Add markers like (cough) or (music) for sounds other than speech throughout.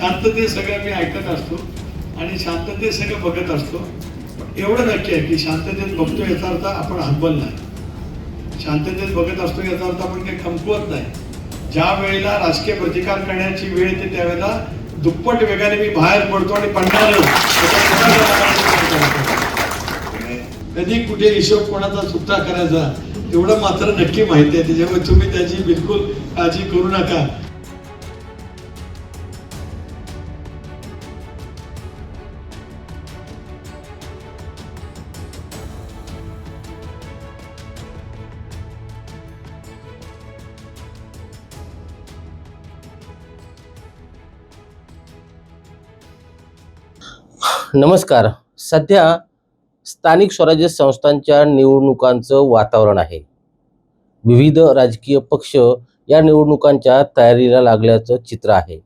शांतते सगळं मी ऐकत असतो आणि शांतते सगळं बघत असतो. एवढं नक्की आहे की शांततेत बघतो याचा अर्थ आपण हतबल नाही. शांततेत बघत असतो याचा अर्थ आपण काही कमकुवत नाही. ज्या वेळेला राजकीय प्रतिकार करण्याची वेळ येते त्यावेळेला दुप्पट वेगाने मी बाहेर पडतो आणि पडणार कधी कुठे हिशोब कोणाचा सुट्टा करायचा एवढं मात्र नक्की माहिती आहे. त्याच्यामुळे तुम्ही त्याची बिलकुल काळजी करू नका. नमस्कार. सध्या स्थानिक स्वराज्य संस्थांच्या निवडणुकांचं वातावरण आहे. विविध राजकीय पक्ष या निवडणुकांच्या तयारीला लागल्याचं चित्र आहे.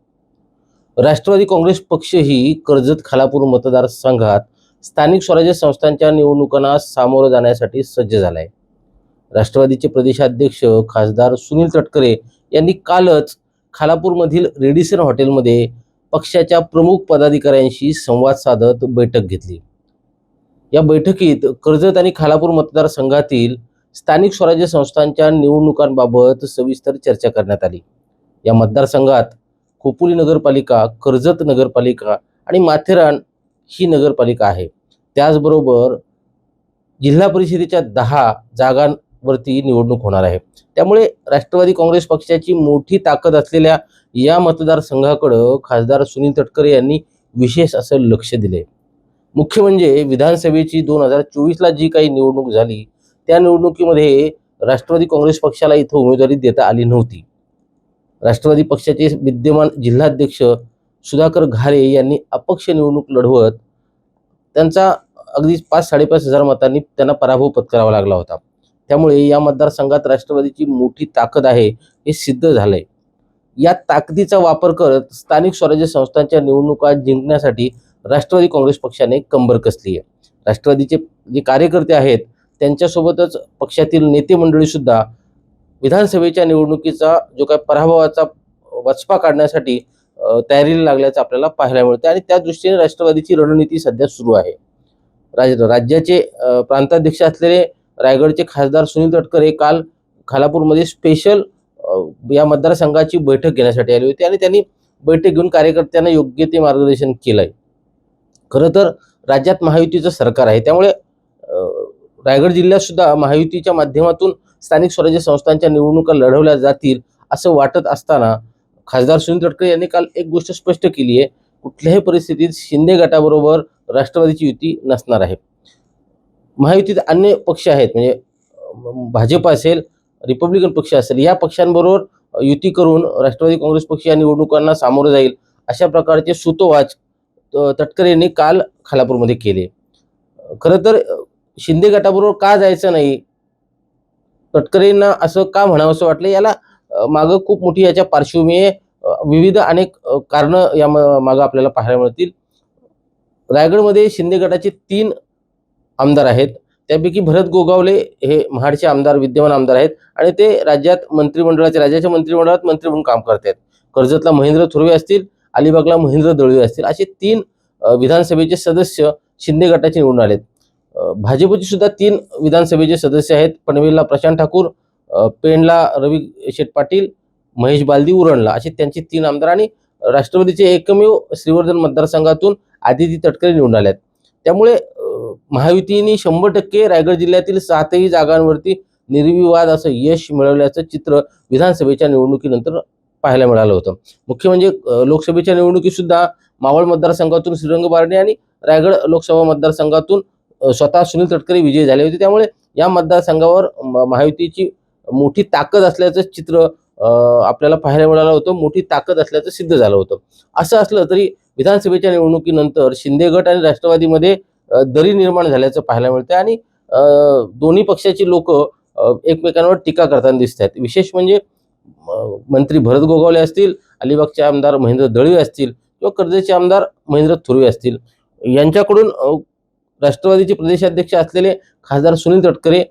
राष्ट्रवादी काँग्रेस पक्षही कर्जत खालापूर मतदारसंघात स्थानिक स्वराज्य संस्थांच्या निवडणुकांना सामोरं जाण्यासाठी सज्ज झाला आहे राष्ट्रवादीचे प्रदेशाध्यक्ष खासदार सुनील तटकरे यांनी कालच खालापूरमधील रेडिसन हॉटेलमध्ये पक्षाच्या प्रमुख पदाधिकाऱ्यांशी संवाद साधत बैठक घेतली. या बैठकीत कर्जत आणि खालापूर मतदारसंघातील स्थानिक स्वराज्य संस्थांच्या निवडणुकांबाबत सविस्तर चर्चा करण्यात आली. या मतदारसंघात खोपोली नगरपालिका कर्जत नगरपालिका आणि माथेरान ही नगरपालिका आहे. त्याचबरोबर जिल्हा परिषदेच्या दहा जागांवरती निवडणूक होणार आहे. त्यामुळे राष्ट्रवादी काँग्रेस पक्षाची मोठी ताकद असलेल्या या मतदारसंघाकडं खासदार सुनील तटकरे यांनी विशेष असं लक्ष दिले मुख्य म्हणजे विधानसभेची दोन हजार चोवीसला जी काही निवडणूक झाली त्या निवडणुकीमध्ये राष्ट्रवादी काँग्रेस पक्षाला इथं उमेदवारी देता आली नव्हती. राष्ट्रवादी पक्षाचे विद्यमान जिल्हाध्यक्ष सुधाकर घारे यांनी अपक्ष निवडणूक लढवत त्यांचा अगदी पाच साडेपाच हजार मतांनी त्यांना पराभव पत्करावा लागला होता. त्यामुळे या मतदारसंघात राष्ट्रवादीची मोठी ताकद आहे हे सिद्ध झालंय. या ताकदीचा वापर करत स्थानिक स्वराज्य संस्थांच्या निवडणुका जिंकण्यासाठी राष्ट्रवादी काँग्रेस पक्षाने कंबर कसली आहे. राष्ट्रवादीचे जे कार्यकर्ते आहेत त्यांच्यासोबतच पक्षातील नेते मंडळी सुद्धा विधानसभेच्या निवडणुकीचा जो काय पराभवाचा वचपा काढण्यासाठी तयारीला लागल्याचं आपल्याला पाहायला मिळतं आणि त्या दृष्टीने राष्ट्रवादीची रणनीती सध्या सुरू आहे. राज राज्याचे प्रांताध्यक्ष असलेले रायगडचे खासदार सुनील तटकरे काल खालापूरमध्ये स्पेशल या मतदारसंघाची बैठक घेण्यासाठी आली होती आणि त्यांनी बैठक घेऊन कार्यकर्त्यांना योग्य ते मार्गदर्शन केलंय. खरं तर राज्यात महायुतीचं सरकार आहे. त्यामुळे रायगड जिल्ह्यात सुद्धा महायुतीच्या माध्यमातून स्थानिक स्वराज्य संस्थांच्या निवडणुका लढवल्या जातील असं वाटत असताना खासदार सुनील तटकरे यांनी काल एक गोष्ट स्पष्ट केली आहे. कुठल्याही परिस्थितीत शिंदे गटाबरोबर राष्ट्रवादीची युती नसणार आहे. महायुतीत अन्य पक्ष आहेत म्हणजे भाजप असेल रिपब्लिकन पक्ष असेल या पक्षांबरोबर युती करून राष्ट्रवादी काँग्रेस पक्ष या निवडणुकांना सामोरं जाईल अशा प्रकारचे सुतोवाच तटकरे यांनी काल खालापूरमध्ये केले. खरं तर शिंदे गटाबरोबर का जायचं नाही? तटकरेंना असं का म्हणावं असं वाटलं? याला मागं खूप मोठी याच्या पार्श्वभूमी विविध अनेक कारणं या म- मागं आपल्याला पाहायला मिळतील. रायगडमध्ये शिंदे गटाचे तीन आमदार आहेत. त्यापैकी भरत गोगावले हे महाडचे आमदार विद्यमान आमदार आहेत आणि ते राज्यात मंत्रिमंडळाचे राज्याच्या मंत्रिमंडळात मंत्री म्हणून काम करत आहेत. कर्जतला महेंद्र थुर्वे असतील अलिबागला महेंद्र दळवे असतील असे तीन विधानसभेचे सदस्य शिंदे गटाचे निवडून आलेत. भाजपचे सुद्धा तीन विधानसभेचे सदस्य आहेत. पनवेलला प्रशांत ठाकूर पेणला रवी शेठ पाटील महेश बालदी उरणला असे त्यांचे तीन आमदार आणि राष्ट्रवादीचे एकमेव श्रीवर्धन मतदारसंघातून आदिती तटकरे निवडून आल्यात त्यामुळे महायुतीने शंभर टक्के रायगड जिल्ह्यातील सातही जागांवरती निर्विवाद असं यश मिळवल्याचं चित्र विधानसभेच्या निवडणुकीनंतर पाहायला मिळालं होतं. मुख्य म्हणजे लोकसभेच्या निवडणुकीसुद्धा मावळ मतदारसंघातून श्रीरंग बारणे आणि रायगड लोकसभा मतदारसंघातून स्वतः सुनील तटकरे विजयी झाले होते. त्यामुळे या मतदारसंघावर म- महायुतीची मोठी ताकद असल्याचं चित्र आपल्याला पाहायला मिळालं होतं. मोठी ताकद असल्याचं सिद्ध झालं होतं. असं असलं तरी विधानसभेच्या निवडणुकीनंतर शिंदे गट आणि राष्ट्रवादीमध्ये दरी निर्माण झाल्याचं पाहायला मिळतं आणि दोन्ही पक्षाची लोक एकमेकांवर टीका करताना दिसत आहेत विशेष म्हणजे मंत्री भरत गोगावले असतील अलिबागचे आमदार महेंद्र दळवी असतील किंवा कर्जतचे आमदार महेंद्र थुर्वे असतील. यांच्याकडून राष्ट्रवादीचे प्रदेशाध्यक्ष असलेले खासदार सुनील तटकरे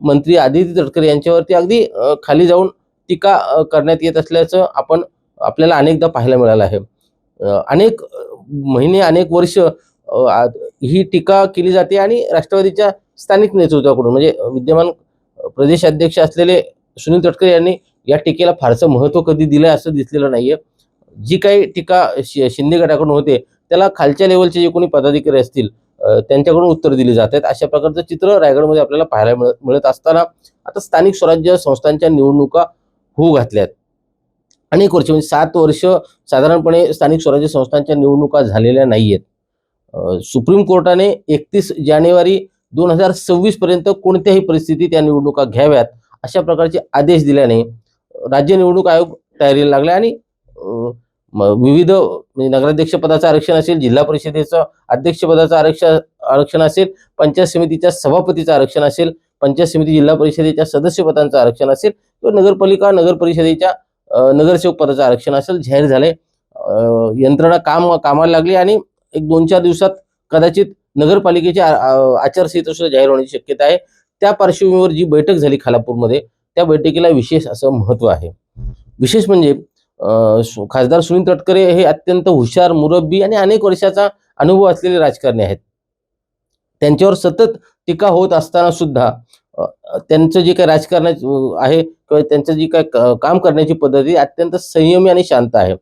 मंत्री आदित्य तटकरे यांच्यावरती अगदी खाली जाऊन टीका करण्यात येत असल्याचं आपण आपल्याला अनेकदा पाहायला मिळालं आहे. अनेक महिने अनेक वर्ष ही टीका केली जाते आणि राष्ट्रवादीच्या स्थानिक नेतृत्वाकडून म्हणजे विद्यमान प्रदेश अध्यक्ष असलेले सुनील तटकरे यांनी या टीकेला फारसं महत्त्व कधी दिलं असं दिसलेलं नाहीये. जी काही टीका शि- शिंदे गटाकडून होते त्याला खालच्या लेवलचे जे कोणी पदाधिकारी असतील त्यांच्याकडून उत्तर दिली जात आहेत अशा प्रकारचं चित्र रायगडमध्ये आपल्याला पाहायला मिळत मिळत असताना आता स्थानिक स्वराज्य संस्थांच्या निवडणुका होऊ घातल्यात. अनेक वर्ष म्हणजे सात वर्ष साधारणपणे स्थानिक स्वराज्य संस्थांच्या निवडणुका झालेल्या नाही आहेत सुप्रीम कोर्टाने एकतीस जानेवारी दोन हजार सव्वीस पर्यंत कोणत्याही परिस्थितीत या निवडणुका घ्याव्यात अशा प्रकारचे आदेश दिल्याने राज्य निवडणूक आयोग तयारीला लागला आणि विविध म्हणजे नगराध्यक्ष पदाचं आरक्षण असेल जिल्हा परिषदेचं अध्यक्षपदाचं आरक्षण आरक्षण असेल पंचायत समितीच्या सभापतीचं आरक्षण असेल पंचायत समिती जिल्हा परिषदेच्या सदस्यपदांचं आरक्षण असेल किंवा नगरपालिका नगर परिषदेच्या नगरसेवक पदाचं आरक्षण असेल जाहीर झाले. यंत्रणा काम कामाला लागली आणि एक दोन चार दिवसात कदाचित नगरपालिकेची आचारसंहिता सुद्धा जाहीर होण्याची शक्यता आहे. त्या पार्श्वभूमीवर जी बैठक झाली खालापूरमध्ये त्या बैठकीला विशेष असं महत्त्व आहे. विशेष म्हणजे खासदार सुनील तटकरे हे अत्यंत हुशार मुरब्बी आणि अनेक वर्षाचा अनुभव असलेले राजकारणी आहेत. त्यांच्यावर सतत टीका होत असताना सुद्धा त्यांचं जे काही राजकारण आहे किंवा त्यांचं जी काय काम करण्याची पद्धती अत्यंत संयमी आणि शांत आहे.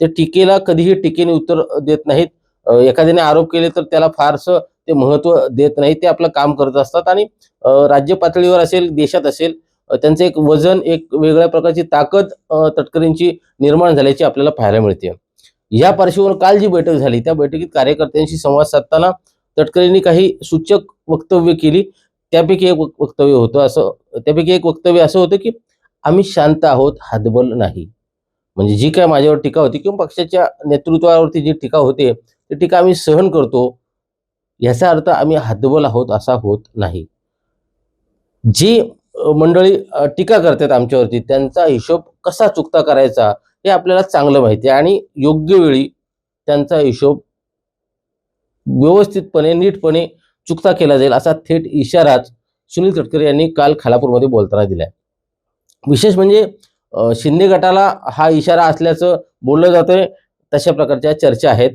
ते टीकेला कधीही टीकेने उत्तर देत नाहीत. एखाद्याने आरोप केले तर त्याला फारसं ते महत्त्व देत नाही ते आपलं काम करत असतात. आणि राज्य पातळीवर असेल देशात असेल त्यांचं एक वजन एक वेगळ्या प्रकारची ताकद तटकरींची निर्माण झाल्याची आपल्याला पाहायला मिळते. या पार्श्वभूमीवर काल जी बैठक झाली त्या बैठकीत कार्यकर्त्यांशी संवाद साधताना तटकरेंनी काही सूचक वक्तव्य केली. त्यापैकी एक वक्तव्य होतं असं त्यापैकी एक वक्तव्य असं होतं की आम्ही शांत आहोत हातबल नाही. म्हणजे जी काय माझ्यावर टीका होती किंवा पक्षाच्या नेतृत्वावरती जी टीका होते ती टीका आम्ही सहन करतो. याचा अर्थ आम्ही हातबल आहोत असा होत नाही. जी मंडळी टीका करतात आमच्यावरती त्यांचा हिशोब कसा चुकता करायचा हे आपल्याला चांगलं माहिती आहे. आणि योग्य वेळी त्यांचा हिशोब व्यवस्थितपणे नीटपणे चुकता केला जाईल असा थेट इशाराच सुनील तटकरे यांनी काल खालापूरमध्ये बोलताना दिलाय. विशेष म्हणजे शिंदे गटाला हा इशारा असल्याचं बोललं जातंय तशा प्रकारच्या चर्चा आहेत.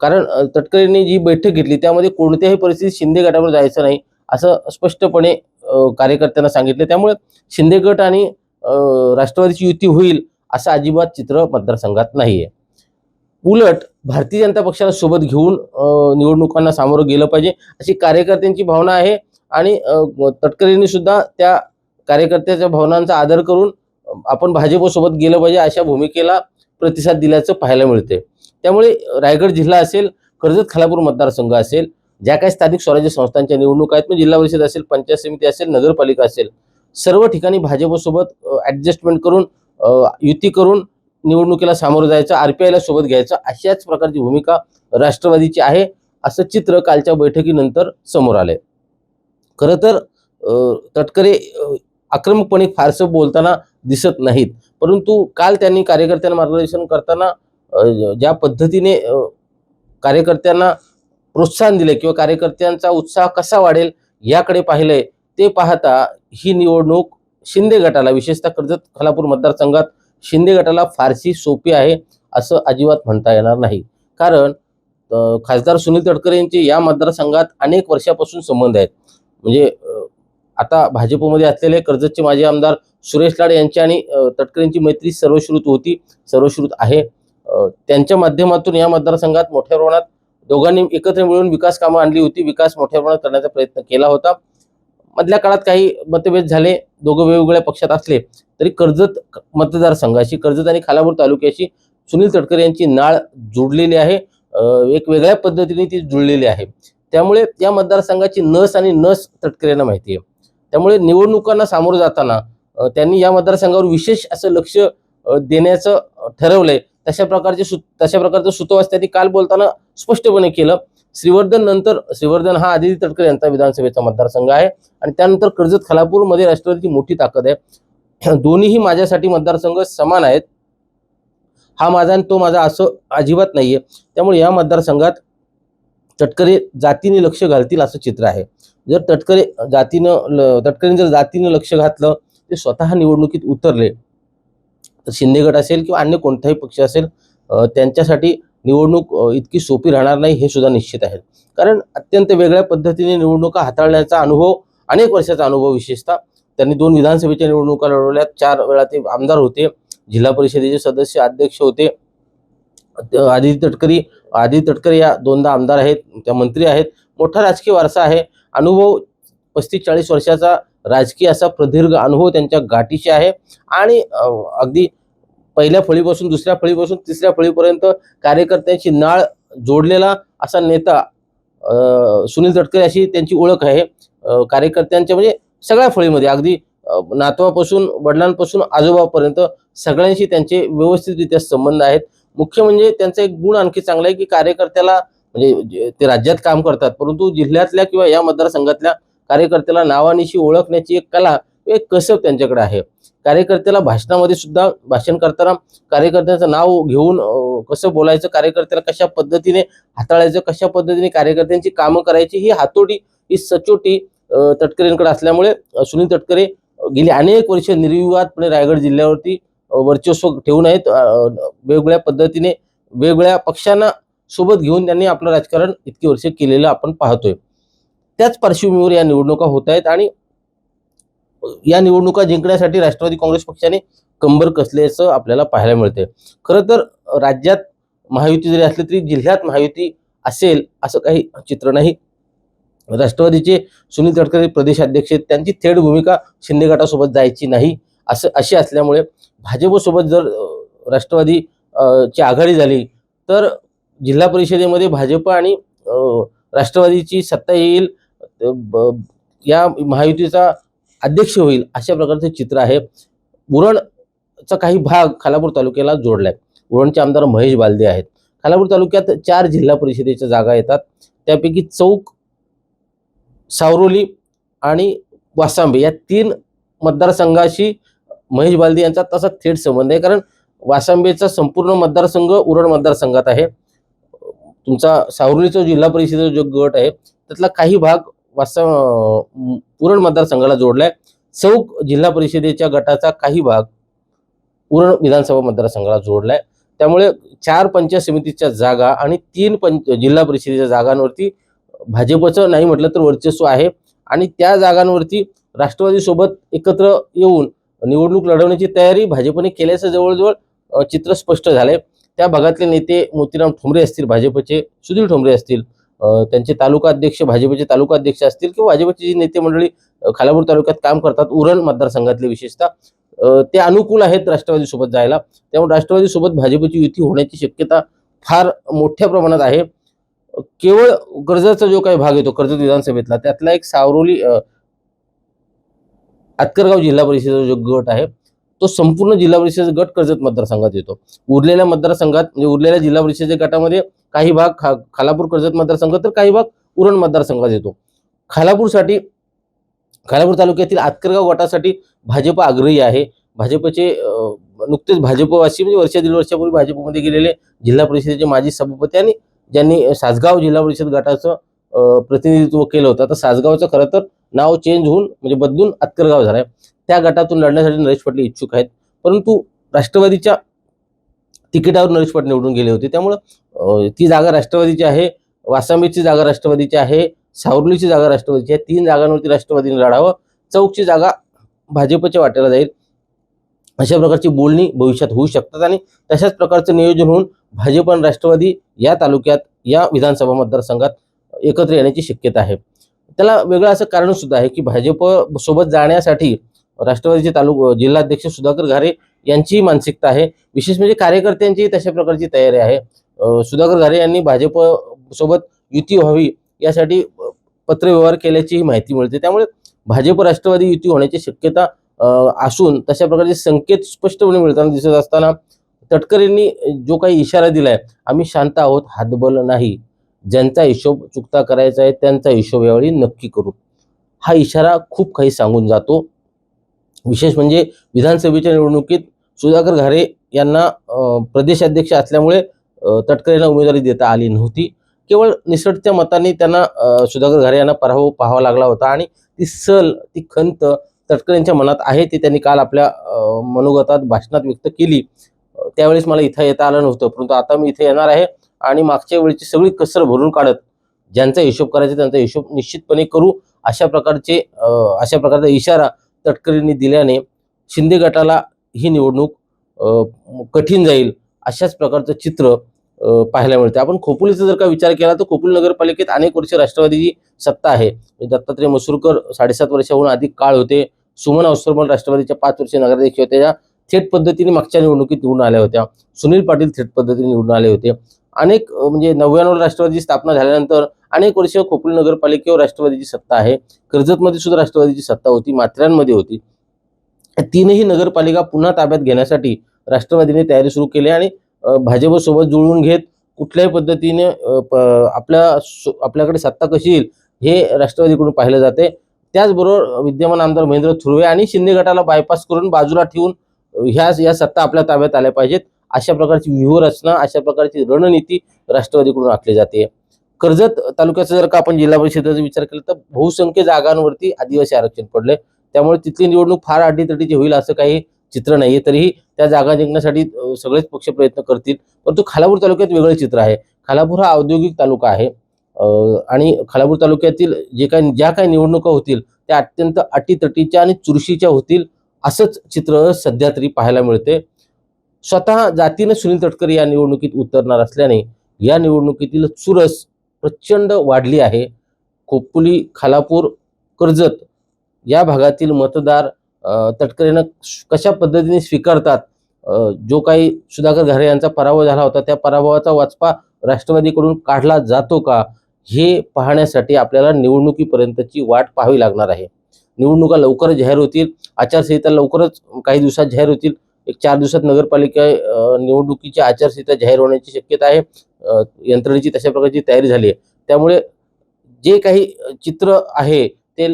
कारण तटकरेंनी जी बैठक घेतली त्यामध्ये कोणत्याही परिस्थितीत शिंदे गटावर जायचं नाही असं स्पष्टपणे कार्यकर्त्यांना सांगितलं. त्यामुळे शिंदे गट आणि राष्ट्रवादीची युती होईल असं अजिबात चित्र मतदारसंघात नाही आहे उलट भारतीय जनता पक्षाला सोबत घेऊन निवडणुकांना सामोरं गेलं पाहिजे अशी कार्यकर्त्यांची भावना आहे. आणि तटकरेंनी सुद्धा त्या कार्यकर्त्याच्या भावनांचा आदर करून आपण भाजपसोबत गेलं पाहिजे अशा भूमिकेला प्रतिसाद दिल्याचं पाहायला मिळते त्यामुळे रायगड जिल्हा असेल कर्जत खालापूर मतदारसंघ असेल ज्या काही स्थानिक स्वराज्य संस्थांच्या निवडणुका आहेत म्हणजे जिल्हा परिषद असेल पंचायत समिती असेल नगरपालिका असेल सर्व ठिकाणी भाजपसोबत ॲडजस्टमेंट करून युती करून निवडणुकीला सामोरं जायचं आर पी आयला सोबत घ्यायचं अशाच प्रकारची भूमिका राष्ट्रवादीची आहे असं चित्र कालच्या बैठकीनंतर समोर आलंय. खरं तर तटकरे आक्रमकपणे फारसं बोलताना दिसत नाहीत परंतु काल त्यांनी कार्यकर्त्यांना मार्गदर्शन करताना ज्या पद्धतीने कार्यकर्त्यांना प्रोत्साहन दिले किंवा कार्यकर्त्यांचा उत्साह कसा वाढेल याकडे पाहिलंय ते पाहता ही निवडणूक शिंदे गटाला विशेषतः कर्जत खालापूर मतदारसंघात शिंदे गटाला फारशी सोपी आहे असं अजिबात म्हणता येणार नाही. कारण खासदार सुनील तटकरे यांचे या मतदारसंघात अनेक वर्षापासून संबंध आहेत. म्हणजे आता भाजपमध्ये असलेले कर्जतचे माजी आमदार सुरेश लाड यांची आणि तटकरेंची मैत्री सर्वश्रुत होती सर्वश्रुत आहे. त्यांच्या माध्यमातून या मतदारसंघात मोठ्या प्रमाणात दोघांनी एकत्र मिळून विकास कामं आणली होती. विकास मोठ्या प्रमाणात करण्याचा प्रयत्न केला होता. मधल्या काळात काही मतभेद झाले दोघं वेगवेगळ्या पक्षात असले तरी कर्जत मतदारसंघाशी कर्जत आणि खालापूर तालुक्याशी सुनील तटकरे यांची नाळ जुडलेली आहे. एक वेगळ्या पद्धतीने ती जुळलेली आहे. त्यामुळे या मतदारसंघाची नस आणि नस तटकऱ्यांना माहिती आहे. त्यामुळे निवडणुकांना सामोरं जाताना त्यांनी या मतदारसंघावर विशेष असं लक्ष देण्याचं ठरवलंय. तशा प्रकारचे सु तशा प्रकारचं सुतोवास त्यांनी काल बोलताना स्पष्टपणे केलं. श्रीवर्धन नंतर श्रीवर्धन हा आदिती तटकरे यांचा विधानसभेचा मतदारसंघ आहे. आणि त्यानंतर कर्जत खालापूरमध्ये राष्ट्रवादीची मोठी ताकद आहे. (clears throat) दोन्हीही माझ्यासाठी मतदारसंघ समान आहेत. हा माझा आणि तो माझा असं अजिबात नाहीये. त्यामुळे या मतदारसंघात तटकरे जातीने लक्ष घालतील असं चित्र आहे. जर तटकरे जातीनं ल- जर जातीनं लक्ष घातलं ते स्वतः निवडणुकीत उतरले शिंदे गट असेल किंवा अन्य कोणताही पक्ष असेल त्यांच्यासाठी निवडणूक इतकी सोपी राहणार नाही हे सुद्धा निश्चित आहे. कारण अत्यंत वेगळ्या पद्धतीने निवडणुका हाताळण्याचा अनुभव अनेक वर्षाचा अनुभव विशेषतः त्यांनी दोन विधानसभेच्या निवडणुका लढवल्या चार वेळा ते आमदार होते जिल्हा परिषदेचे सदस्य अध्यक्ष होते. आदित्य आदिती तटकरी आदित्य तटकरे या दोनदा आमदार आहेत त्या मंत्री आहेत. मोठा राजकीय वारसा आहे. अनुभव पस्तीस चाळीस वर्षाचा राजकीय असा प्रदीर्घ अनुभव त्यांच्या गाठीशी आहे. आणि अगदी पहिल्या फळीपासून दुसऱ्या फळीपासून तिसऱ्या फळीपर्यंत कार्यकर्त्यांची नाळ जोडलेला असा नेता सुनील तटकरे अशी त्यांची ओळख आहे. कार्यकर्त्यांच्या म्हणजे सगळ्या फळीमध्ये अगदी नातवापासून वडिलांपासून आजोबापर्यंत सगळ्यांशी त्यांचे व्यवस्थितरित्या संबंध आहेत. मुख्य म्हणजे त्यांचा एक गुण आणखी चांगला आहे की कार्यकर्त्याला म्हणजे जे- ते राज्यात काम करतात. परंतु जिल्ह्यातल्या किंवा या मतदारसंघातल्या कार्यकर्त्याला नावानिशी ओळखण्याची एक कला एक कसब त्यांच्याकडे आहे. कार्यकर्त्याला भाषणामध्ये सुद्धा भाषण करताना कार्यकर्त्याचं नाव घेऊन कसं बोलायचं कार्यकर्त्याला कशा पद्धतीने हाताळायचं कशा पद्धतीने कार्यकर्त्यांची कामं करायची ही हातोटी ही सचोटी तटकरेंकडे असल्यामुळे सुनील तटकरे गेली अनेक वर्ष निर्विवादपणे रायगड जिल्ह्यावरती वर्चस्व ठेवून आहेत. वेगवेगळ्या पद्धतीने वेगवेगळ्या पक्षांना सोबत घेऊन त्यांनी आपलं राजकारण इतकी वर्ष केलेलं आपण पाहतोय. त्याच पार्श्वभूमीवर या निवडणुका होत आहेत आणि या निवडणुका जिंकण्यासाठी राष्ट्रवादी काँग्रेस पक्षाने कंबर कसल्याचं आपल्याला पाहायला मिळते. खरं तर राज्यात महायुती जरी असली तरी जिल्ह्यात महायुती असेल असं काही चित्र नाही. राष्ट्रवादीचे सुनील तटकरे प्रदेशाध्यक्ष आहेत त्यांची थेट भूमिका शिंदे गटासोबत जायची नाही. असं अशी असल्यामुळे भाजपसोबत जर राष्ट्रवादी ची आघाडी झाली तर जिल्हा परिषदेमध्ये भाजप आणि राष्ट्रवादीची सत्ता येईल या महायुतीचा अध्यक्ष होईल अशा प्रकारचे चित्र आहे. उरणचा काही भाग खालापूर तालुक्याला जोडला आहे उरणचे आमदार महेश बालदे आहेत. खालापूर तालुक्यात चार जिल्हा परिषदेच्या जागा येतात. त्यापैकी चौक सावरोली आणि वासांबे या तीन मतदारसंघाशी महेश बालदे यांचा तसा थेट संबंध आहे. कारण वासांबेचा संपूर्ण मतदारसंघ उरण मतदारसंघात आहे. तुमचा सावरोलीचा जिल्हा परिषदेचा जो गट आहे त्यातला काही भाग वासा पुरण मतदारसंघाला जोडलाय. चौक जिल्हा परिषदेच्या गटाचा काही भाग उरण विधानसभा मतदारसंघाला जोडलाय. त्यामुळे चार पंचायत समितीच्या जागा आणि तीन पंच जिल्हा परिषदेच्या जागांवरती भाजपचं नाही म्हटलं तर वर्चस्व आहे. आणि त्या जागांवरती राष्ट्रवादीसोबत एकत्र येऊन निवडणूक लढवण्याची तयारी भाजपने केल्याचं जवळजवळ चित्र स्पष्ट झालंय. त्या भागातले नेते मोतीराम ठोंबरे असतील भाजपचे सुधीर ठोंबरे असतील त्यांचे तालुका अध्यक्ष भाजपचे तालुका अध्यक्ष असतील किंवा भाजपची जी नेते मंडळी खालापूर तालुक्यात काम करतात उरण मतदारसंघातले विशेषतः ते अनुकूल आहेत राष्ट्रवादीसोबत जायला. त्यामुळे राष्ट्रवादीसोबत भाजपची युती होण्याची शक्यता फार मोठ्या प्रमाणात आहे. केवळ कर्जतचा जो काही भाग येतो कर्जत विधानसभेतला त्यातला एक सावरोली आतकरगाव जिल्हा परिषदेचा जो गट आहे तो संपूर्ण जिल्हा परिषदेचा गट कर्जत मतदारसंघात येतो. उरलेल्या मतदारसंघात म्हणजे उरलेल्या जिल्हा परिषदेच्या गटामध्ये काही भाग खा खालापूर कर्जत मतदारसंघ तर काही भाग उरण मतदारसंघात येतो. खालापूरसाठी खालापूर तालुक्यातील आतकरगाव गटासाठी भाजप आग्रही आहे. भाजपचे नुकतेच भाजपवासी म्हणजे वर्षा दीड वर्षापूर्वी भाजपमध्ये गेलेले जिल्हा परिषदेचे माजी सभापती आणि ज्यांनी सासगाव जिल्हा परिषद गटाचं प्रतिनिधित्व केलं होतं. तर सासगावचं खरं तर नाव चेंज होऊन म्हणजे बदलून आतकरगाव आहे त्या गटातून लढण्यासाठी नरेश पाटील इच्छुक आहेत. परंतु राष्ट्रवादीच्या तिकिटावर नरेश पाटील निवडून गेले होते. त्यामुळं ती जागा राष्ट्रवादीची आहे वासामीची जागा राष्ट्रवादीची आहे सावरलीची जागा राष्ट्रवादीची आहे तीन जागांवरती राष्ट्रवादीने लढावं चौकची जागा भाजपच्या वाट्याला जाईल. अशा प्रकारची बोलणी भविष्यात होऊ शकतात आणि तशाच प्रकारचं नियोजन होऊन भाजप आणि राष्ट्रवादी या तालुक्यात या विधानसभा मतदारसंघात एकत्र येण्याची शक्यता आहे. त्याला वेगळं असं कारण सुद्धा आहे की भाजप सोबत जाण्यासाठी राष्ट्रवादीचे तालुक जिल्हाध्यक्ष सुधाकर घारे यांचीही मानसिकता आहे. विशेष म्हणजे कार्यकर्त्यांची तशा प्रकारची तयारी आहे. सुधाकर घारे यांनी भाजप सोबत युती व्हावी यासाठी पत्रव्यवहार केल्याचीही माहिती मिळते. त्यामुळे भाजप राष्ट्रवादी युती होण्याची शक्यता असून तशा प्रकारचे संकेत स्पष्टपणे मिळताना दिसत असताना तटकरेंनी जो काही इशारा दिलाय आम्ही शांत आहोत हातबल नाही. ज्यांचा हिशोब चुकता करायचा आहे त्यांचा हिशोब यावेळी नक्की करू. हा इशारा खूप काही सांगून जातो. विशेष म्हणजे विधानसभेच्या निवडणुकीत सुधाकर घारे यांना प्रदेशाध्यक्ष असल्यामुळे अ, उमेदवारी देता आली नव्हती. केवळ निसटत्या मतांनी त्यांना सुधाकर घारे यांना पराभव पाहावा लागला होता आणि ती सल ती खंत तटकरेंच्या मनात आहे ती त्यांनी काल आपल्या मनोगतात भाषणात व्यक्त केली. त्यावेळेस मला इथं येता आलं नव्हतं परंतु आता मी इथे येणार आहे आणि मागच्या वेळेची सगळी कसर भरून काढत ज्यांचा हिशोब करायचा त्यांचा हिशोब निश्चितपणे करू अशा प्रकारचे अशा प्रकारचा इशारा तटकरींनी दिल्याने शिंदे गटाला ही निवडणूक कठीण जाईल अशाच प्रकारचं चित्र पाहायला मिळते. आपण खोपोलीचा जर का विचार केला तर खोपोली नगरपालिकेत अनेक वर्ष राष्ट्रवादीची सत्ता आहे. म्हणजे दत्तात्रय मसुरकर साडेसात वर्षाहून अधिक काळ होते. सुमन अवसरमल राष्ट्रवादीच्या पाच वर्ष नगराध्यक्ष होत्या त्या थेट पद्धतीने मागच्या निवडणुकीत निवडून आल्या होत्या. सुनील पाटील थेट पद्धतीने निवडून आले होते. अनेक म्हणजे नव्याण्णव राष्ट्रवादीची स्थापना झाल्यानंतर अनेक वर्ष खोपोली नगरपालिकेवर राष्ट्रवादीची सत्ता आहे. कर्जतमध्ये सुद्धा राष्ट्रवादीची सत्ता होती माथेरानमध्ये होती. तीनही नगरपालिका पुन्हा ताब्यात घेण्यासाठी राष्ट्रवादीने तयारी सुरू केली आणि भाजपसोबत जुळवून घेत कुठल्याही पद्धतीने प- आपल्या आपल्याकडे सत्ता कशी येईल हे राष्ट्रवादीकडून पाहिलं जाते. त्याचबरोबर विद्यमान आमदार महेंद्र थुर्वे आणि शिंदे गटाला बायपास करून बाजूला ठेवून ह्या या सत्ता आपल्या ताब्यात आल्या पाहिजेत. अशा प्रकारची व्यूहरचना अशा प्रकारची रणनीती राष्ट्रवादीकडून आखली जाते. कर्जत तालुक्याचा जर का आपण जिल्हा परिषदेचा विचार केला तर बहुसंख्य जागांवरती आदिवासी आरक्षण पडले त्यामुळे तिथली निवडणूक फार अटीतटीची होईल असं काही चित्र नाहीये. तरीही त्या जागा जिंकण्यासाठी सगळेच पक्ष प्रयत्न करतील. परंतु खालापूर तालुक्यात वेगळं चित्र आहे. खालापूर हा औद्योगिक तालुका आहे. आणि खालापूर तालुक्यातील जे काही ज्या काही निवडणुका होतील त्या अत्यंत अटीतटीच्या आणि चुरशीच्या होतील असंच चित्र सध्या तरी पाहायला मिळते स्वतः जातीनं सुनील तटकरे या निवडणुकीत उतरणार असल्याने या निवडणुकीतील चुरस प्रचंड वाढली आहे. खोपोली खालापूर कर्जत या भागातील मतदार तटकरेनं कशा पद्धतीने स्वीकारतात? जो काही सुधाकर घरे यांचा पराभव झाला होता त्या पराभवाचा वाचपा राष्ट्रवादीकडून काढला जातो का? हे पाहण्यासाठी आपल्याला निवडणुकीपर्यंतची वाट पाहावी लागणार आहे. निवडणुका लवकरच जाहीर होतील आचारसंहिता लवकरच काही दिवसात जाहीर होतील. एक चार दिवसात नगरपालिका निवडणुकीची आचारसंहिता जाहीर होण्याची शक्यता आहे. यंत्रणेची तशा प्रकारची तयारी झाली आहे. त्यामुळे जे काही चित्र आहे ते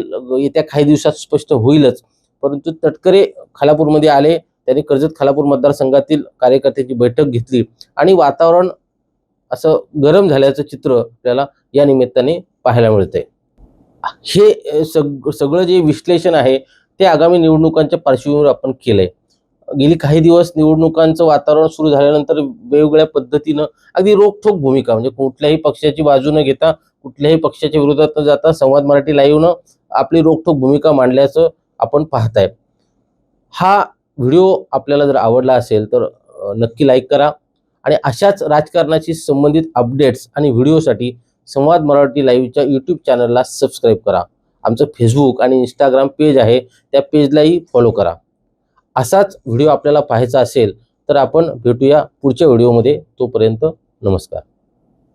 येत्या काही दिवसात स्पष्ट होईलच. परंतु तटकरे खालापूरमध्ये आले त्यांनी कर्जत खालापूर मतदारसंघातील कार्यकर्त्यांची बैठक घेतली आणि वातावरण असं गरम झाल्याचं चित्र आपल्याला या निमित्ताने पाहायला मिळतंय. हे सग सगळं जे विश्लेषण आहे ते आगामी निवडणुकांच्या पार्श्वभूमीवर आपण केलंय. गेली काही दिवस निवडणुकांचं वातावरण सुरू झाल्यानंतर वेगवेगळ्या पद्धतीनं अगदी रोखठोक भूमिका म्हणजे कुठल्याही पक्षाची बाजू न घेता कुठल्याही पक्षाच्या विरोधात न जाता संवाद मराठी लाईव्हनं आपली रोखठोक भूमिका मांडल्याचं आपण पाहताय. हा व्हिडिओ आपल्याला जर आवडला असेल तर नक्की लाईक करा आणि अशाच राजकारणाशी संबंधित अपडेट्स आणि व्हिडिओसाठी संवाद मराठी लाईव्हच्या यूट्यूब चॅनलला सबस्क्राईब करा. आमचं फेसबुक आणि इंस्टाग्राम पेज आहे त्या पेजलाही फॉलो करा. असाच व्हिडिओ आपल्याला पाहायचा असेल तर आपण भेटूया पुढच्या व्हिडिओमध्ये. तोपर्यंत नमस्कार.